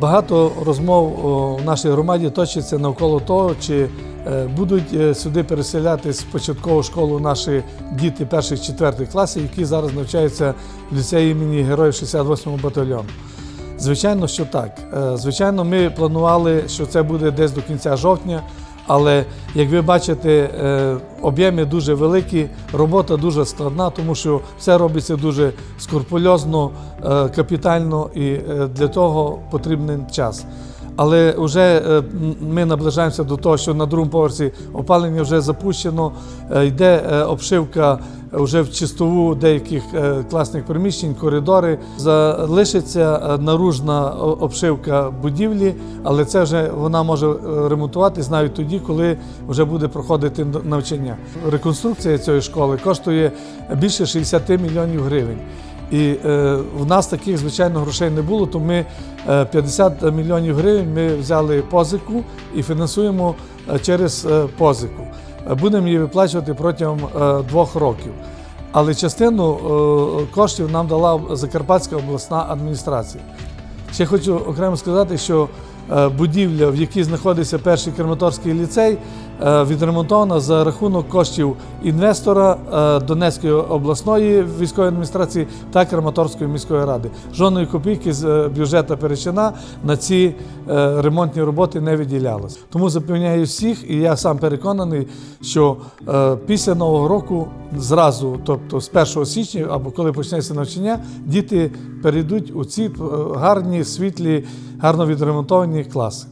Багато розмов у нашій громаді точиться навколо того, чи е, будуть е, сюди переселятись в початкову школу наші діти перших четвертих класів, які зараз навчаються в ліцеї імені Героїв 68-го батальйону. Звичайно, що так. Е, Звичайно, ми планували, що це буде десь до кінця жовтня, але як ви бачите, е, об'єми дуже великі, робота дуже складна, тому що все робиться дуже скрупульозно, е, капітально і е, для того потрібен час. Але вже е, ми наближаємося до того, що на другому поверсі опалення вже запущено, е, йде е, обшивка вже в чистову деяких класних приміщень, коридори. Залишиться наружна обшивка будівлі, але це вже вона може ремонтуватись навіть тоді, коли вже буде проходити навчання. Реконструкція цієї школи коштує більше 60 мільйонів гривень. І е, в нас таких, звичайно, грошей не було, то ми е, 50 мільйонів гривень ми взяли позику і фінансуємо е, через е, позику. Е, Будемо її виплачувати протягом е, двох років. Але частину е, коштів нам дала Закарпатська обласна адміністрація. Ще хочу окремо сказати, що е, будівля, в якій знаходиться перший Краматорський ліцей, е, відремонтована за рахунок коштів інвестора е, Донецької обласної військової адміністрації та Краматорської міської ради. Жодної копійки з е, бюджету Перечина на ці е, ремонтні роботи не виділялось. Тому запевняю всіх, і я сам переконаний, що е, після нового року зразу, тобто з 1 січня або коли почнеться навчання, діти перейдуть у ці е, гарні, світлі, гарно відремонтовані класи.